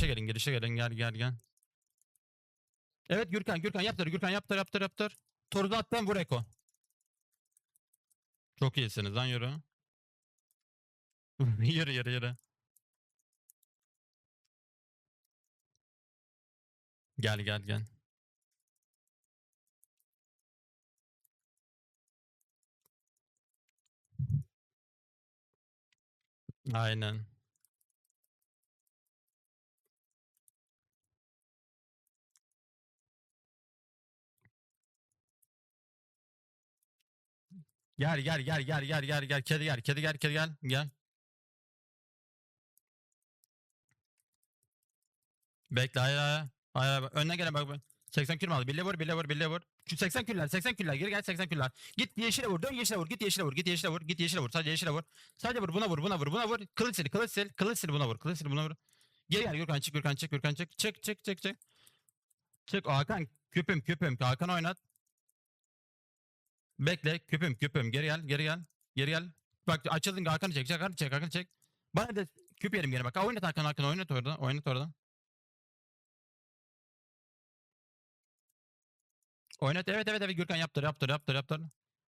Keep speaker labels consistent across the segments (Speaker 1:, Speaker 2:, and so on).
Speaker 1: girişe gelin girişe gelin gel gel gel. Evet Gürkan Gürkan yaptır Gürkan yaptır yaptır yaptır. Torunu attım vur Eko. Çok iyisiniz lan yürü. yürü yürü yürü. Gel gel gel. Aynen. Gel gel gel gel gel gel gel kedi gel kedi gel kedi gel gel. Bekle hayır hayır. Hayır hayır. Önüne gelen bak bak. 80 kül aldı? Bille vur bille vur bille vur. Şu 80 küller 80 küller geri gel 80 küller. Git yeşile vur dön yeşile vur git yeşile vur git yeşile vur git yeşile vur sadece yeşile vur. Sadece vur buna vur buna vur buna vur. Kılıç sil kılıç sil kılıç sil buna vur kılıç sil buna vur. Geri gel Gürkan çık Gürkan çık Gürkan çık çık çık çık çık. Çık Hakan küpüm küpüm Hakan oynat. Bekle küpüm küpüm geri gel geri gel geri gel. Bak açıldın Hakan'ı çek Hakan'ı çek Hakan'ı çek. Bana da küp yerim gene bak oynat Hakan Hakan oynat orada oynat orada. Oynat evet evet evet Gürkan yaptır yaptır yaptır yaptır.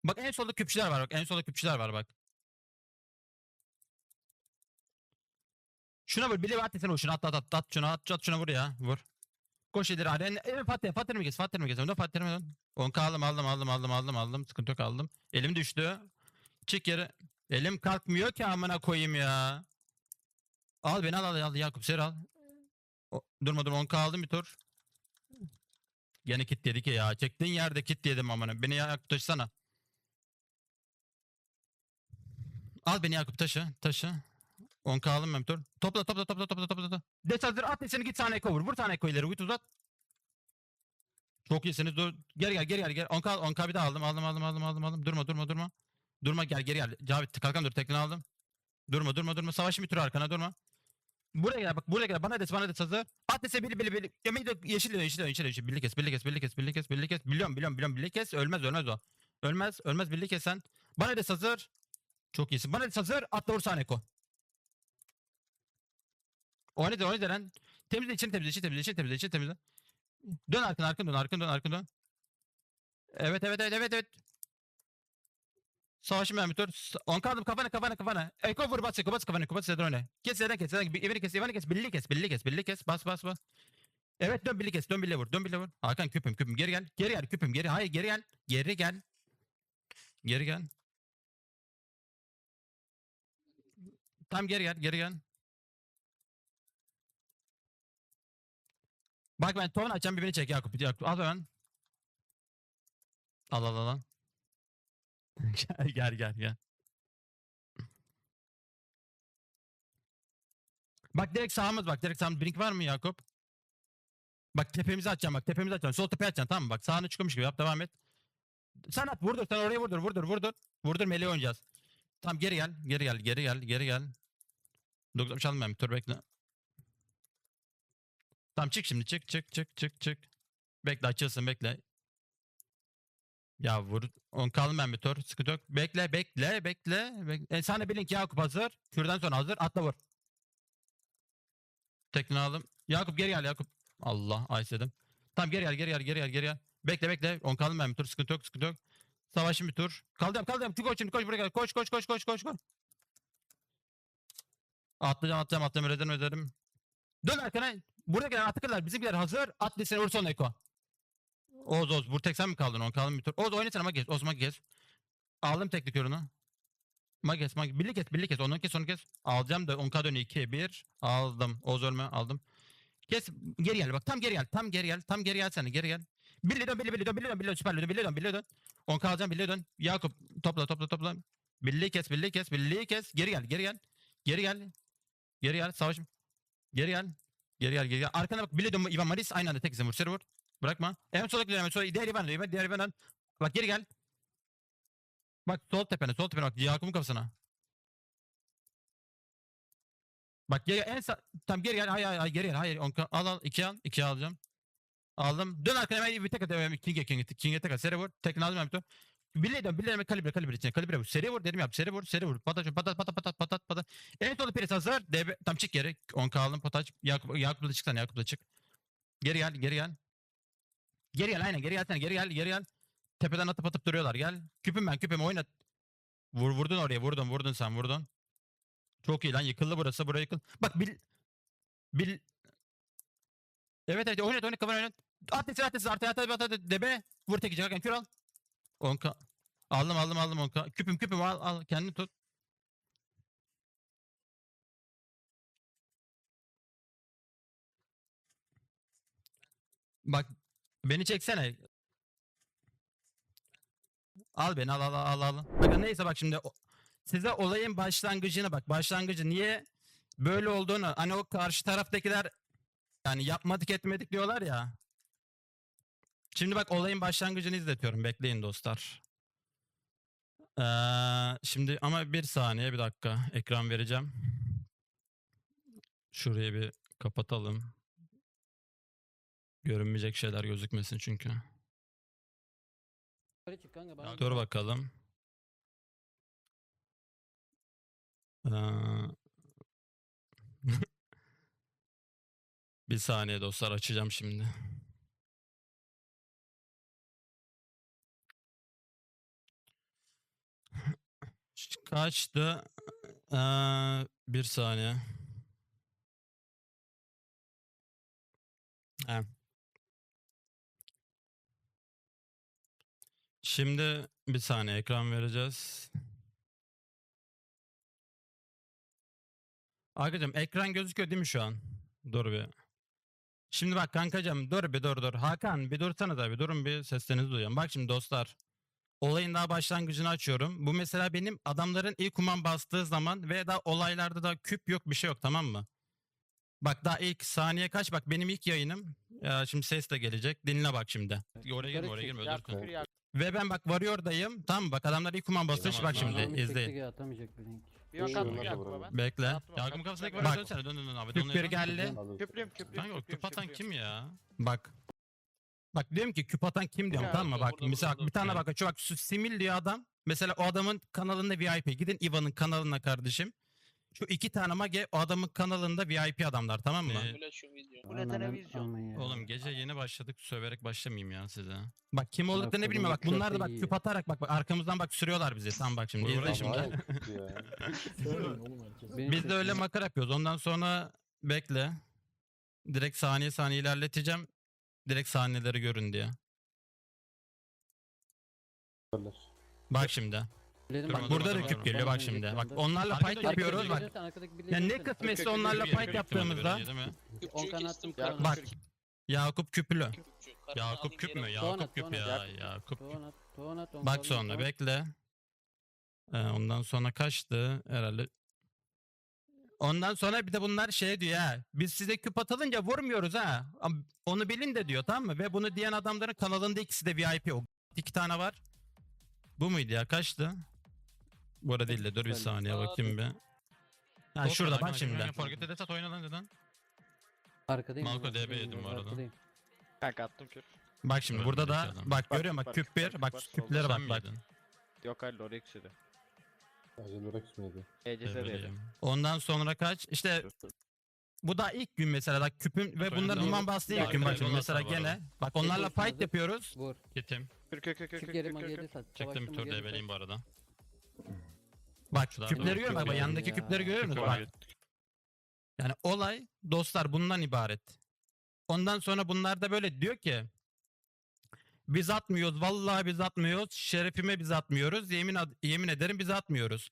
Speaker 1: Bak en solda küpçüler var bak en solda küpçüler var bak. Şuna vur bile at sen şunu at at at at şunu at at şuna vur ya vur. Koş ileri hadi. Evet Fatih Fatih mi kes Fatih mi kes? Onda Fatih mi dön? 10 aldım aldım aldım aldım aldım aldım sıkıntı yok aldım. Elim düştü. Çık yere. Elim kalkmıyor ki amına koyayım ya. Al beni al al al Yakup ser al. O, durma durma 10 aldım bir tur. Gene kit ki ya. Çektiğin yerde kit yedim amına. Beni Yakup taşısana. Al beni Yakup taşı. Taşı. 10 aldım tur. Topla topla topla topla topla topla. Des hazır at deseni git tane eko vur. Tane eko ileri git uzat. Çok iyisiniz. Dur. Geri gel geri gel. gel. 10k 10k bir aldım. Aldım aldım aldım aldım aldım. Durma durma durma. Durma gel geri gel. Cavit kalkan dur tekini aldım. Durma durma durma. Savaşın bir tur arkana durma. Buraya gel bak buraya gel. Bana des bana des hazır. At dese bili bili bili. Yemeği de yeşil dön yeşil dön yeşil dön. Birli kes birli kes birli kes birli kes birli kes. Biliyorum biliyorum biliyorum birli kes. Ölmez ölmez o. Ölmez ölmez birli kes sen. Bana des hazır. Çok iyisin. Bana des hazır. Atla vur sahne eko. Oyna da oyna da lan. Temizle içini temizle içini temizle içini temizle içini temizle. Dön arkana arkana dön arkana dön arkana dön. Evet evet evet evet evet. Savaşım ben. S- On kaldım kafana kafana kafana. Eko vur bas eko bas kafana eko bas Zedon öne. Kes Zedon kes Zedon. Evini kes evini kes. Billi kes billi kes billi kes. Bas bas bas. Evet dön billi kes dön billi vur dön billi vur. Hakan küpüm küpüm geri gel. Geri gel küpüm geri. Hayır geri gel. Geri gel. Geri gel. Tam geri gel geri gel. Bak ben ton açacağım birbirini çek Yakup. Yakup al hemen. Al al al. al. gel gel gel gel. Bak direkt sağımız bak direkt sağımız. Blink var mı Yakup? Bak tepemizi açacağım bak tepemizi açacağım. Sol tepe açacaksın tamam mı? Bak sağını çıkmış gibi yap devam et. Sen at vurdur sen oraya vurdur vurdur vurdur. Vurdur meleği oynayacağız. Tamam geri gel geri gel geri gel geri gel. Doktor çaldım ben bir tur bekle. Tamam çık şimdi çık çık çık çık çık. Bekle açılsın bekle. Ya vur. On kaldım ben bir tur. Sıkıntı yok. Bekle bekle bekle. bekle. E, sana bilin ki Yakup hazır. Kürden sonra hazır. Atla vur. Tekini aldım. Yakup geri gel Yakup. Allah ay dedim. Tamam geri gel geri gel geri gel geri gel. Bekle bekle. On kaldım ben bir tur. Sıkıntı yok sıkıntı yok. Savaşın bir tur. Kaldım kaldım. Koş şimdi koş buraya gel. Koş koş koş koş koş koş. Atlayacağım atlayacağım atlayacağım öderim öderim. Dön arkana. Buraya gelen atıklar bizimkiler hazır. At lisene vursun Eko. Oğuz Oğuz. Vur tek sen mi kaldın? On kaldın bir tur. Oğuz oynasana Mages. Oğuz Mages. Aldım teknik ürünü. Mages Mages. Birlik kes birlik kes. Onu kes onu kes. Alacağım da 10k dönüyor 2 1. Aldım. Oğuz ölme aldım. Kes. Geri gel bak. Tam geri gel. Tam geri gel. Tam geri gel sen Geri gel. Birli dön birli birli dön birli dön birli dön. Süper dön birli dön birli dön. 10k alacağım birli dön. Yakup topla topla topla. Birliği kes birliği kes birliği kes. Geri gel geri gel. Geri gel. Geri gel. Savaş. Geri gel. Geri gel geri gel. Arkana bak. Bile dön Ivan Maris aynı anda tek isim vur. Seri vur. Bırakma. En sola gidelim. Sonra diğer Ivan dön. Diğer Ivan dön. Bak geri gel. Bak sol tepene. Sol tepene bak. Yakup'un kafasına. Bak geri en sağ. Tam geri gel. Hayır hayır hayır, geri gel. Hayır. On, al al. iki al. iki alacağım. Aldım. Dön arkana hemen bir tek at. King'e King'e King'e tek at. Seri vur. Tekini aldım ben bir tur. Bile dön, bile dön, kalibre, kalibre içine, kalibre vur. Seri vur dedim ya, seri vur, seri vur. Patat, patat, patat, patat, patat, patat. En solu pres hazır. DB, tam çık geri. 10 kaldım pataç. Yakup, Yakup da çıksana, Yakup da çık. Geri gel, geri gel. Geri gel, aynen geri gelsene, geri gel, geri gel. Tepeden atıp atıp duruyorlar, gel. Küpüm ben, küpüm oynat. Vur, vurdun oraya, vurdun, vurdun sen, vurdun. Çok iyi lan, yıkıldı burası, buraya yıkıl. Bak bil... Bil... Evet evet, oynat, oynat, kafanı oynat. At desin, at desin, artı, at, at, debe. Vur tek içe, kür al. 10k. Aldım aldım aldım 10k. Küpüm küpüm al al kendini tut. Bak beni çeksene. Al beni al al al al. Bakın neyse bak şimdi size olayın başlangıcını bak. Başlangıcı niye böyle olduğunu hani o karşı taraftakiler yani yapmadık etmedik diyorlar ya. Şimdi bak olayın başlangıcını izletiyorum. Bekleyin dostlar. Ee, şimdi ama bir saniye bir dakika ekran vereceğim. Şurayı bir kapatalım. Görünmeyecek şeyler gözükmesin çünkü.
Speaker 2: Yukarı çık kanka bana.
Speaker 1: Dur bakalım. Ee, bir saniye dostlar açacağım şimdi. Kaçtı? Ee, bir saniye. He. Şimdi bir saniye ekran vereceğiz. Arkadaşım ekran gözüküyor değil mi şu an? Dur bir. Şimdi bak kankacığım dur bir dur dur. Hakan bir dursana da bir durun bir seslerinizi duyuyorum. Bak şimdi dostlar. Olayın daha başlangıcını açıyorum. Bu mesela benim adamların ilk kuman bastığı zaman ve daha olaylarda da küp yok bir şey yok tamam mı? Bak daha ilk saniye kaç bak benim ilk yayınım. Ya şimdi ses de gelecek. Dinle bak şimdi. Oraya girme oraya girme öldürsün. Ve ben bak Warrior'dayım. Tamam mı? Bak adamlar ilk kuman.
Speaker 3: Tamam,
Speaker 1: Bak şimdi izleyin.
Speaker 2: atamayacak bir link.
Speaker 3: Yok Yakup'a
Speaker 4: vuralım?
Speaker 3: ben.
Speaker 1: Bekle.
Speaker 3: Attım.
Speaker 1: kafasındaki
Speaker 3: Bak.
Speaker 1: var. Dön dön dön abi.
Speaker 3: Küp bir geldi. Küplüyüm küplüyüm
Speaker 1: Kanka küp atan kim ya? Bak. Bak diyorum ki küp atan kim diyorum
Speaker 3: Ya,
Speaker 1: tamam mı? Bak
Speaker 3: burada,
Speaker 1: mesela
Speaker 3: burada,
Speaker 1: bir tane
Speaker 3: burada.
Speaker 1: bak şu bak şu Simil diyor adam. Mesela o adamın kanalında VIP. Gidin Ivan'ın kanalına kardeşim. Şu iki tane mage o adamın kanalında VIP adamlar tamam mı?
Speaker 3: Şu video? Bu ne televizyon?
Speaker 2: ya.
Speaker 1: Oğlum gece yeni başladık söverek başlamayayım ya size. Bak kim olduklarını bilmiyorum bak bunlar da bak
Speaker 2: köpeği
Speaker 1: küp atarak bak, bak arkamızdan bak sürüyorlar bizi. Tamam bak şimdi izle şimdi.
Speaker 4: Ya.
Speaker 2: Benim
Speaker 1: Biz de öyle makara yapıyoruz. Ondan sonra bekle. Direkt saniye saniye ilerleteceğim. Direkt sahneleri görün diye. Bak şimdi.
Speaker 2: Dedim
Speaker 1: Bak burada küp
Speaker 2: bak,
Speaker 1: geliyor
Speaker 2: bak,
Speaker 1: şimdi. Bak onlarla fight
Speaker 3: küp
Speaker 1: yapıyoruz bak. Ya ne kısmetse
Speaker 3: Küp, küp,
Speaker 1: onlarla
Speaker 3: küp,
Speaker 1: fight
Speaker 3: küp,
Speaker 1: yaptığımızda.
Speaker 3: Küpçüyü
Speaker 2: On kanat
Speaker 3: kestim
Speaker 2: bir
Speaker 3: kanka.
Speaker 1: Bak. Yakup küplü. Yakup küp mü? Yakup küp ya. Yakup.
Speaker 2: On
Speaker 1: Bak sonra bekle. Ee, ondan sonra kaçtı herhalde. Ondan sonra bir de bunlar şey diyor ha. Biz size küp atılınca vurmuyoruz ha. Ama Onu bilin de diyor tamam mı? Ve bunu diyen adamların kanalında ikisi de VIP. O iki tane var. Bu muydu ya? Kaçtı? Bu arada değil de dur bir saniye bakayım bir. Ha şurada bak şimdi. Forget Edesat oynadan neden?
Speaker 2: Arkadayım.
Speaker 1: Malko DB yedim bu arada.
Speaker 3: Kanka attım küp.
Speaker 1: Bak şimdi burada da bak
Speaker 3: Bak,
Speaker 1: görüyorum bak küp bir bak küplere bak bak.
Speaker 3: Yok hayır Lorex yedi.
Speaker 4: Acil?
Speaker 3: ECS değil.
Speaker 1: Ondan sonra kaç? İşte bu da ilk gün mesela bak küpün ve
Speaker 5: oyunda
Speaker 1: human
Speaker 5: olur.
Speaker 1: bastığı
Speaker 3: Ya,
Speaker 1: ilk gün bak
Speaker 3: evet,
Speaker 1: şimdi
Speaker 5: o da
Speaker 1: mesela
Speaker 5: var
Speaker 1: gene.
Speaker 5: arada.
Speaker 1: Bak onlarla
Speaker 2: Tek
Speaker 1: fight
Speaker 2: hazır.
Speaker 1: yapıyoruz.
Speaker 2: Vur.
Speaker 5: Gittim.
Speaker 3: Kür kür kür kür
Speaker 2: Çık geri
Speaker 3: kür
Speaker 2: magiyede
Speaker 3: kür.
Speaker 2: sat.
Speaker 5: Çektim bir tur DB'liyim bu arada.
Speaker 1: Bak
Speaker 5: Şuradan
Speaker 1: küpleri
Speaker 5: doğru
Speaker 1: görüyorum bak, bak
Speaker 5: küp
Speaker 1: yandaki
Speaker 2: ya.
Speaker 1: küpleri görüyor musunuz?
Speaker 5: Küp
Speaker 1: Bak
Speaker 5: var.
Speaker 1: yani olay dostlar bundan ibaret. Ondan sonra bunlar da böyle diyor ki biz atmıyoruz vallahi biz atmıyoruz şerefime biz atmıyoruz yemin ad- yemin ederim biz atmıyoruz.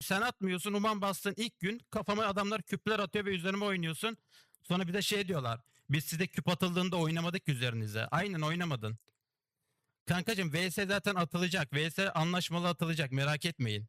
Speaker 1: Sen atmıyorsun uman bastığın ilk gün kafama adamlar küpler atıyor ve üzerime oynuyorsun. Sonra bir de şey diyorlar. Biz size küp atıldığında oynamadık üzerinize. Aynen oynamadın. Kankacım VS zaten atılacak. VS anlaşmalı atılacak merak etmeyin.